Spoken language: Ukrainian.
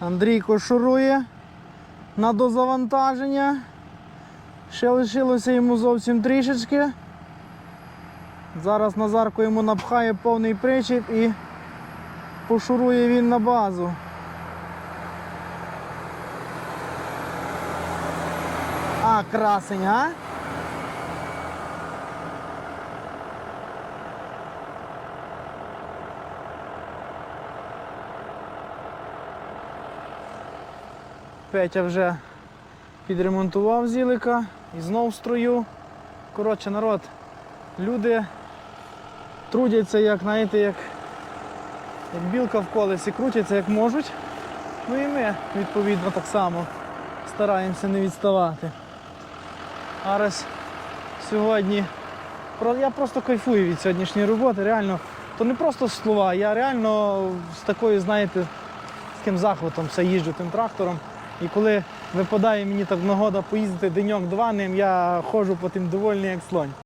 Андрійко шурує на дозавантаження. Ще лишилося йому зовсім трішечки. Зараз Назарко йому напхає повний причіп і пошурує він на базу. А, красень, а? Петя вже підремонтував зілика і знов строю. Коротше, народ, люди трудяться, як, знаєте, як, як білка в колесі, крутяться як можуть. Ну і ми, відповідно, так само стараємося не відставати. Зараз сьогодні я просто кайфую від сьогоднішньої роботи. Реально, то не просто слова, я реально з такою, знаєте, з таким захватом все їжджу тим трактором. І коли випадає мені так нагода поїздити деньок-два ним, я ходжу по тим довольний як слонь.